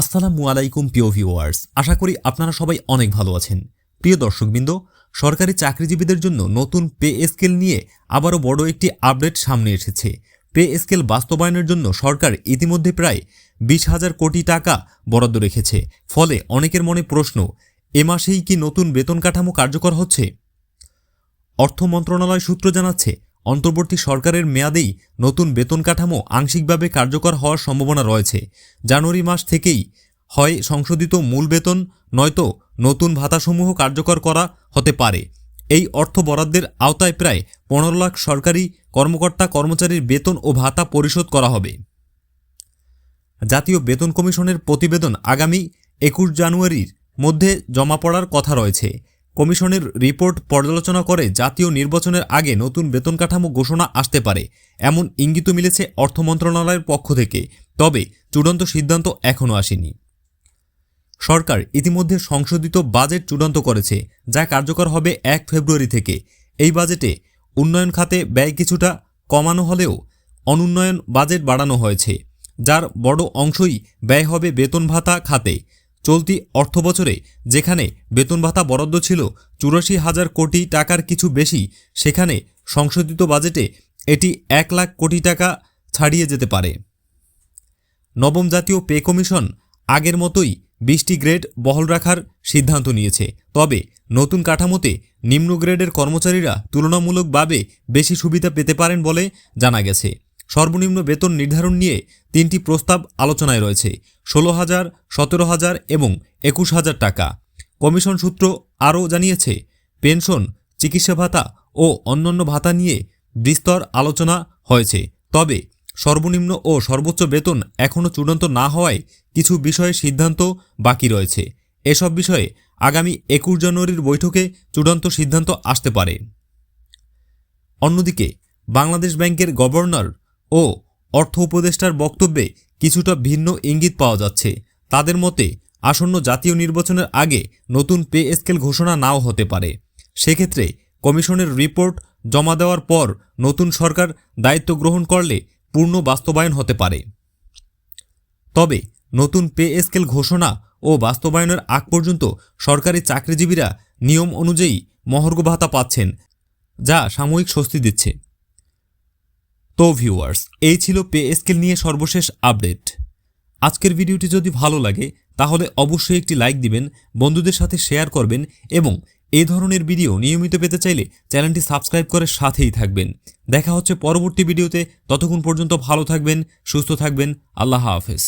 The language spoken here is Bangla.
আসসালামু আলাইকুম, প্রিয় ভিউয়ার্স। আশা করি আপনারা সবাই অনেক ভালো আছেন। প্রিয় দর্শকবৃন্দ, সরকারি চাকরিজীবীদের জন্য নতুন পে স্কেল নিয়ে আবারও বড় একটি আপডেট সামনে এসেছে। পে স্কেল বাস্তবায়নের জন্য সরকার ইতিমধ্যে প্রায় বিশ হাজার কোটি টাকা বরাদ্দ রেখেছে। ফলে অনেকের মনে প্রশ্ন, এ মাসেই কি নতুন বেতন কাঠামো কার্যকর হচ্ছে? অর্থ মন্ত্রণালয় সূত্র জানাচ্ছে অন্তর্বর্তী সরকারের মেয়াদেই নতুন বেতন কাঠামো আংশিকভাবে কার্যকর হওয়ার সম্ভাবনা রয়েছে। জানুয়ারি মাস থেকেই হয় সংশোধিত মূল বেতন, নয়তো নতুন ভাতাসমূহ কার্যকর করা হতে পারে। এই অর্থ বরাদ্দের আওতায় প্রায় পনেরো লাখ সরকারি কর্মকর্তা কর্মচারীর বেতন ও ভাতা পরিশোধ করা হবে। জাতীয় বেতন কমিশনের প্রতিবেদন আগামী একুশ জানুয়ারির মধ্যে জমা পড়ার কথা রয়েছে। কমিশনের রিপোর্ট পর্যালোচনা করে জাতীয় নির্বাচনের আগে নতুন বেতন কাঠামো ঘোষণা আসতে পারে, এমন ইঙ্গিত মিলেছে অর্থ মন্ত্রণালয়ের পক্ষ থেকে, তবে চূড়ান্ত সিদ্ধান্ত এখনও আসেনি। সরকার ইতিমধ্যে সংশোধিত বাজেট চূড়ান্ত করেছে, যা কার্যকর হবে এক ফেব্রুয়ারি থেকে। এই বাজেটে উন্নয়ন খাতে ব্যয় কিছুটা কমানো হলেও অনুন্নয়ন বাজেট বাড়ানো হয়েছে, যার বড় অংশই ব্যয় হবে বেতন ভাতা খাতে। চলতি অর্থবছরে যেখানে বেতন ভাতা বরাদ্দ ছিল চুরাশি হাজার কোটি টাকার কিছু বেশি, সেখানে সংশোধিত বাজেটে এটি এক লাখ কোটি টাকা ছাড়িয়ে যেতে পারে। নবম জাতীয় পে কমিশন আগের মতোই বিশটি গ্রেড বহাল রাখার সিদ্ধান্ত নিয়েছে। তবে নতুন কাঠামোতে নিম্ন গ্রেডের কর্মচারীরা তুলনামূলকভাবে বেশি সুবিধা পেতে পারেন বলে জানা গেছে। সর্বনিম্ন বেতন নির্ধারণ নিয়ে তিনটি প্রস্তাব আলোচনায় রয়েছে। ষোলো হাজার, সতেরো হাজার এবং একুশ হাজার টাকা। কমিশন সূত্র আরও জানিয়েছে, পেনশন, চিকিৎসা ভাতা ও অন্যান্য ভাতা নিয়ে বিস্তর আলোচনা হয়েছে। তবে সর্বনিম্ন ও সর্বোচ্চ বেতন এখনও চূড়ান্ত না হওয়ায় কিছু বিষয়ে সিদ্ধান্ত বাকি রয়েছে। এসব বিষয়ে আগামী একুশ জানুয়ারির বৈঠকে চূড়ান্ত সিদ্ধান্ত আসতে পারে। অন্যদিকে, বাংলাদেশ ব্যাংকের গভর্নর ও অর্থ উপদেষ্টার বক্তব্যে কিছুটা ভিন্ন ইঙ্গিত পাওয়া যাচ্ছে। তাদের মতে, আসন্ন জাতীয় নির্বাচনের আগে নতুন পে স্কেল ঘোষণা নাও হতে পারে। সেক্ষেত্রে কমিশনের রিপোর্ট জমা দেওয়ার পর নতুন সরকার দায়িত্ব গ্রহণ করলে পূর্ণ বাস্তবায়ন হতে পারে। তবে নতুন পে স্কেল ঘোষণা ও বাস্তবায়নের আগ পর্যন্ত সরকারি চাকরিজীবীরা নিয়ম অনুযায়ী মহর্ঘ ভাতা পাচ্ছেন, যা সাময়িক স্বস্তি দিচ্ছে। তো ভিউয়ার্স এই ছিল পে স্কেল নিয়ে সর্বশেষ আপডেট আজকের ভিডিওটি যদি ভালো লাগে, তাহলে অবশ্যই একটি লাইক দিবেন, বন্ধুদের সাথে শেয়ার করবেন এবং এ ধরনের ভিডিও নিয়মিত পেতে চাইলে চ্যানেলটি সাবস্ক্রাইব করে সাথেই থাকবেন। দেখা হচ্ছে পরবর্তী ভিডিওতে ততক্ষণ পর্যন্ত ভালো থাকবেন, সুস্থ থাকবেন, আল্লাহ হাফেজ।